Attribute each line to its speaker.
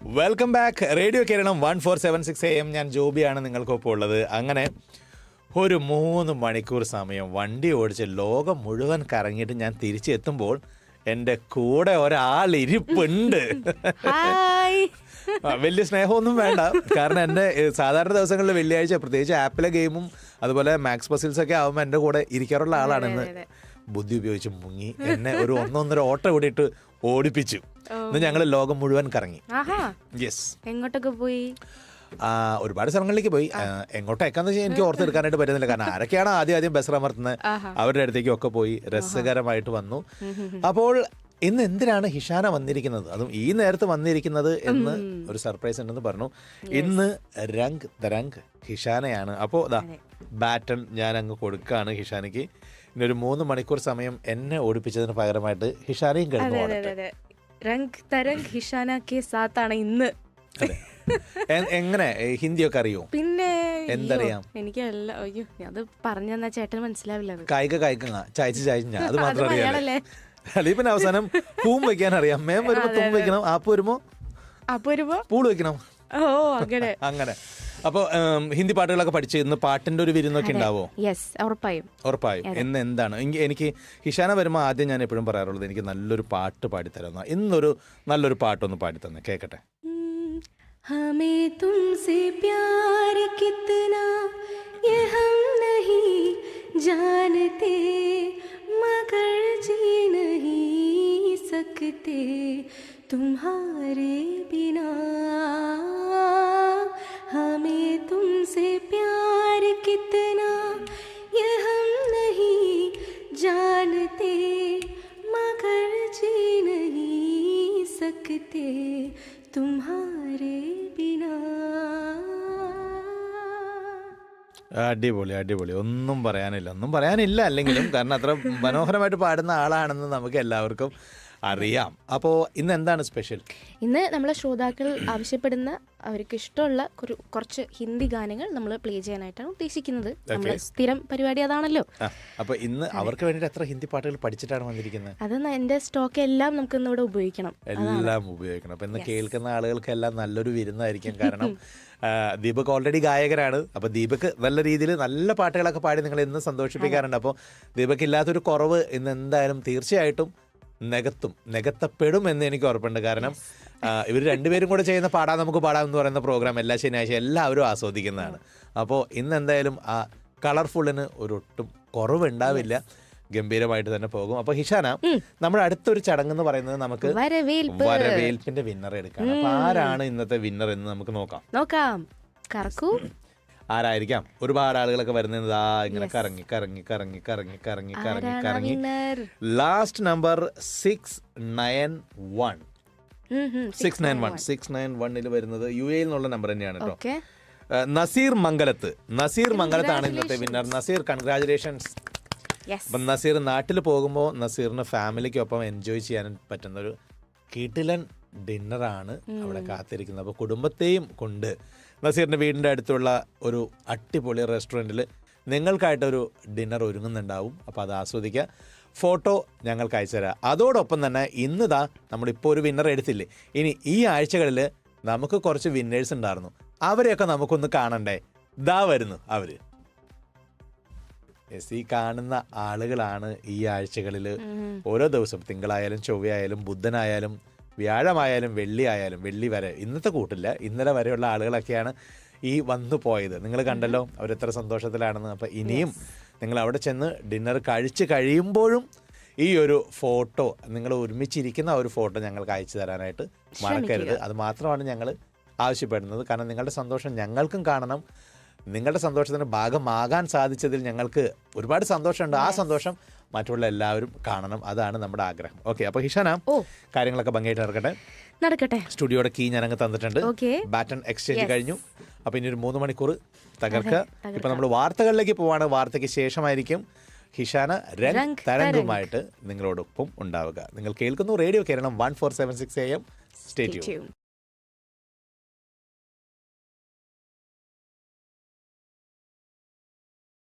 Speaker 1: Welcome back radio Keralam one four seven six A M ഞാൻ ജോബിയാണ് നിങ്ങൾക്കൊപ്പം ഉള്ളത്. അങ്ങനെ ഒരു മൂന്ന് മണിക്കൂർ സമയം വണ്ടി ഓടിച്ച് ലോകം മുഴുവൻ കറങ്ങിയിട്ട് ഞാൻ തിരിച്ചെത്തുമ്പോൾ എന്റെ കൂടെ ഒരാൾ ഇരിപ്പുണ്ട്
Speaker 2: ഹായ്
Speaker 1: ആ, വലിയ സ്നേഹമൊന്നും വേണ്ട. കാരണം എന്റെ സാധാരണ ദിവസങ്ങളിൽ വെള്ളിയാഴ്ച പ്രത്യേകിച്ച് ആപ്പിലെ ഗെയിമും അതുപോലെ മാക്സ് പസിൽസൊക്കെ ആകുമ്പോൾ എന്റെ കൂടെ ഇരിക്കാറുള്ള ആളാണ് ബുദ്ധി ഉപയോഗിച്ച് മുങ്ങി എന്നെ ഒരു ഒന്നൊന്നര ഓട്ടം കൂടിയിട്ട് ഓടിപ്പിച്ചു. ഇന്ന് ഞങ്ങൾ ലോകം മുഴുവൻ കറങ്ങി. യെസ്
Speaker 2: എങ്ങോട്ടൊക്കെ പോയി?
Speaker 1: ഒരുപാട് സ്ഥലങ്ങളിലേക്ക് പോയി. എങ്ങോട്ടേക്കാന്ന് വെച്ചാൽ എനിക്ക് ഓർത്തെടുക്കാനായിട്ട് പറ്റുന്നില്ല. കാരണം ആരൊക്കെയാണ് ആദ്യം ആദ്യം ബസ് അമർത്തുന്നത് അവരുടെ അടുത്തേക്കും ഒക്കെ പോയി രസകരമായിട്ട് വന്നു. അപ്പോൾ ഇന്ന് എന്തിനാണ് ഹിഷാന വന്നിരിക്കുന്നത്? അതും ഈ നേരത്ത് വന്നിരിക്കുന്നത് എന്ന് ഒരു സർപ്രൈസ് ഉണ്ടെന്ന് പറഞ്ഞു. ഇന്ന് രംഗ് ദരംഗ് ഹിഷാനയാണ്. അപ്പോൾ ബാറ്റൺ ഞാൻ അങ്ങ് കൊടുക്കാണ് ഹിഷാനയ്ക്ക്. ഇനി ഒരു മൂന്ന് മണിക്കൂർ സമയം എന്നെ ഓടിപ്പിച്ചതിന് പകരമായിട്ട് ഹിഷാനയും
Speaker 2: കഴിഞ്ഞു രംഗ് തരംഗ് ഹിഷാന കെ സാത്താണ് ഇന്ന്.
Speaker 1: എങ്ങനെ? ഹിന്ദിയൊക്കെ അറിയോ?
Speaker 2: പിന്നെ
Speaker 1: എന്തറിയാം?
Speaker 2: എനിക്ക് എല്ലാം അയ്യോ അത് പറഞ്ഞു തന്നാ ചേട്ടന് മനസ്സിലാവില്ല
Speaker 1: കായിക കായിക ചായച്ച് ചായ അത് മാത്രം അറിയാലേ പിന്നെ അവസാനം പൂം വെക്കാൻ അറിയാം. മേം വരുമ്പോ തൂം വെക്കണം. ആപ്പ് വരുമ്പോ
Speaker 2: ആപ്പ് വരുമ്പോ?
Speaker 1: പൂൾ വെക്കണം.
Speaker 2: ഓ അങ്ങനെ.
Speaker 1: അങ്ങനെ. അപ്പോൾ ഹിന്ദി പാട്ടുകളൊക്കെ പഠിച്ച് ഇന്ന് പാട്ടിന്റെ ഒരു വിരുന്നൊക്കെ ഉണ്ടാവോ
Speaker 2: യെസ് ഉറപ്പായും
Speaker 1: ഉറപ്പായും ഇന്ന് എന്താണ് എങ്കി- എനിക്ക് ഹിഷാന വരുമ്പോൾ ആദ്യം ഞാൻ എപ്പോഴും പറയാറുള്ളത് എനിക്ക് നല്ലൊരു പാട്ട് പാടിത്തരുന്ന ഇന്നൊരു നല്ലൊരു പാട്ടൊന്ന് പാടിത്തന്നെ കേൾക്കട്ടെ
Speaker 2: हम्म, हमें तुमसे प्यार कितना ये हम नहीं जानते मगर जी नहीं सकते तुम्हारे तुमसे प्यार कितना ये हम नहीं जानते मगर जी नहीं सकते तुम्हारे बिना
Speaker 1: അടിപൊളി അടിപൊളി ഒന്നും പറയാനില്ല ഒന്നും പറയാനില്ല അല്ലെങ്കിലും കാരണം അത്ര മനോഹരമായിട്ട് പാടുന്ന ആളാണെന്ന് നമുക്ക് എല്ലാവർക്കും അറിയാം. അപ്പോൾ ഇന്ന് എന്താണ് സ്പെഷ്യൽ?
Speaker 2: ഇന്ന് നമ്മളെ ശ്രോതാക്കൾ ആവശ്യപ്പെടുന്ന അവർക്ക് ഇഷ്ടമുള്ള ഒരു കുറച്ച് ഹിന്ദി ഗാനങ്ങൾ നമ്മൾ പ്ലേ ചെയ്യാനായിട്ടാണ് ഉദ്ദേശിക്കുന്നത്. സ്ഥിരം പരിപാടി അതാണല്ലോ.
Speaker 1: അപ്പൊ അപ്പോൾ ഇന്ന് അവർക്ക് വേണ്ടിയിട്ട് എത്ര ഹിന്ദി പാട്ടുകൾ പഠിച്ചിട്ടാണ് വന്നിരിക്കുന്നത്?
Speaker 2: അത് എന്റെ എന്റെ സ്റ്റോക്ക് എല്ലാം നമുക്ക് ഇന്ന് ഇവിടെ ഉപയോഗിക്കണം.
Speaker 1: എല്ലാം ഉപയോഗിക്കണം. അപ്പൊ ഇന്ന് കേൾക്കുന്ന ആളുകൾക്കെല്ലാം നല്ലൊരു വിരുന്നായിരിക്കും. കാരണം ദീപക് ഓൾറെഡി ഗായകരാണ്. അപ്പൊ ദീപക് നല്ല രീതിയിൽ നല്ല പാട്ടുകളൊക്കെ പാടി നിങ്ങൾ ഇന്ന് സന്തോഷിപ്പിക്കാറുണ്ട്. അപ്പോൾ ദീപക് ഇല്ലാത്തൊരു കുറവ് ഇന്ന് എന്തായാലും തീർച്ചയായിട്ടും നികത്തും നികത്തപ്പെടും എന്ന് എനിക്ക് ഉറപ്പുണ്ട്. കാരണം ഇവർ രണ്ടുപേരും കൂടെ ചെയ്യുന്ന പാടാൻ നമുക്ക് പാടാം എന്ന് പറയുന്ന പ്രോഗ്രാം എല്ലാ ശനിയാഴ്ച എല്ലാവരും ആസ്വദിക്കുന്നതാണ്. അപ്പോൾ ഇന്ന് എന്തായാലും ആ കളർഫുള്ളിന് ഒരു ഒട്ടും കുറവുണ്ടാവില്ല ഗംഭീരമായിട്ട് തന്നെ പോകും. അപ്പൊ ഹിഷാന നമ്മൾ അടുത്തൊരു ചടങ്ങ് എന്ന് പറയുന്നത് നമുക്ക്
Speaker 2: വരവേൽപ്പ്.
Speaker 1: വരവേൽപ്പിന്റെ വിന്നർ എടുക്കാം അപ്പൊ ആരാണ് ഇന്നത്തെ വിന്നർ എന്ന് നമുക്ക് നോക്കാം.
Speaker 2: നോക്കാം. കറക്കൂ.
Speaker 1: ആരായിരിക്കാം? ഒരുപാട് ആളുകളൊക്കെ വരുന്നത് ആ ഇങ്ങനെ കറങ്ങി കറങ്ങി കറങ്ങി കറങ്ങി കറങ്ങി കറങ്ങി കറങ്ങി. Last number six nine one six nine one six nine വണ്ണിൽ വരുന്നത് യു എയിൽ നിന്നുള്ള നമ്പർ തന്നെയാണ് കേട്ടോ നസീർ മംഗലത്ത്. നസീർ മംഗലത്താണ് ഇന്നത്തെ വിന്നർ നസീർ കൺഗ്രാചുലേഷൻസ് അപ്പം നസീർ നാട്ടിൽ പോകുമ്പോൾ നസീറിന് ഫാമിലിക്കൊപ്പം എൻജോയ് ചെയ്യാൻ പറ്റുന്ന ഒരു കിടിലൻ ഡിന്നറാണ് അവിടെ കാത്തിരിക്കുന്നത്. അപ്പോൾ കുടുംബത്തെയും കൊണ്ട് നസീറിന്റെ വീടിന്റെ അടുത്തുള്ള ഒരു അടിപൊളി റെസ്റ്റോറന്റിൽ നിങ്ങൾക്കായിട്ടൊരു ഡിന്നർ ഒരുങ്ങുന്നുണ്ടാവും. അപ്പോൾ അത് ആസ്വദിക്കുക. ഫോട്ടോ ഞങ്ങൾക്ക് അയച്ചു തരാം. അതോടൊപ്പം തന്നെ ഇന്നിതാ നമ്മളിപ്പോൾ ഒരു വിന്നർ എടുത്തില്ലേ? ഇനി ഈ ആഴ്ചകളിൽ നമുക്ക് കുറച്ച് വിന്നേഴ്സ് ഉണ്ടായിരുന്നു. അവരെയൊക്കെ നമുക്കൊന്ന് കാണണ്ടേ? ദാ വരുന്നു അവർ എസ് ഈ കാണുന്ന ആളുകളാണ് ഈ ആഴ്ചകളിൽ ഓരോ ദിവസം തിങ്കളായാലും ചൊവ്വയായാലും ബുധനായാലും വ്യാഴമായാലും വെള്ളി ആയാലും വെള്ളി വരെ ഇന്നത്തെ കൂട്ടില്ല ഇന്നലെ വരെയുള്ള ആളുകളൊക്കെയാണ് ഈ വന്നു പോയത്. നിങ്ങൾ കണ്ടല്ലോ അവരെത്ര സന്തോഷത്തിലാണെന്ന്. അപ്പോൾ ഇനിയും നിങ്ങൾ അവിടെ ചെന്ന് ഡിന്നർ കഴിച്ച് കഴിയുമ്പോഴും ഈ ഒരു ഫോട്ടോ നിങ്ങൾ ഒരുമിച്ചിരിക്കുന്ന ആ ഒരു ഫോട്ടോ ഞങ്ങൾക്ക് അയച്ചു തരാനായിട്ട് മറക്കരുത്. അത് മാത്രമാണ് ഞങ്ങൾ ആവശ്യപ്പെടുന്നത്. കാരണം നിങ്ങളുടെ സന്തോഷം ഞങ്ങൾക്കും കാണണം. നിങ്ങളുടെ സന്തോഷത്തിന് ഭാഗമാകാൻ സാധിച്ചതിൽ ഞങ്ങൾക്ക് ഒരുപാട് സന്തോഷമുണ്ട്. ആ സന്തോഷം മറ്റുള്ള എല്ലാവരും കാണണം. അതാണ് നമ്മുടെ ആഗ്രഹം. ഓക്കെ അപ്പൊ ഹിഷാന കാര്യങ്ങളൊക്കെ ഭംഗിയായിട്ട് നടക്കട്ടെ?
Speaker 2: നടക്കട്ടെ.
Speaker 1: സ്റ്റുഡിയോയുടെ കീ ഞാൻ ഞാനങ്ങ് തന്നിട്ടുണ്ട്. ബാറ്റൺ എക്സ്ചേഞ്ച് കഴിഞ്ഞു. അപ്പൊ ഇനി ഒരു മൂന്ന് മണിക്കൂർ തകർക്കുക. ഇപ്പൊ നമ്മൾ വാർത്തകളിലേക്ക് പോവാണ്. വാർത്തയ്ക്ക് ശേഷമായിരിക്കും ഹിഷാന രംഗ്
Speaker 2: രംഗ്
Speaker 1: തരംഗുമായിട്ട് നിങ്ങളോടൊപ്പം ഉണ്ടാവുക. നിങ്ങൾ കേൾക്കുന്നു radio Keralam one four seven six A
Speaker 2: M. State.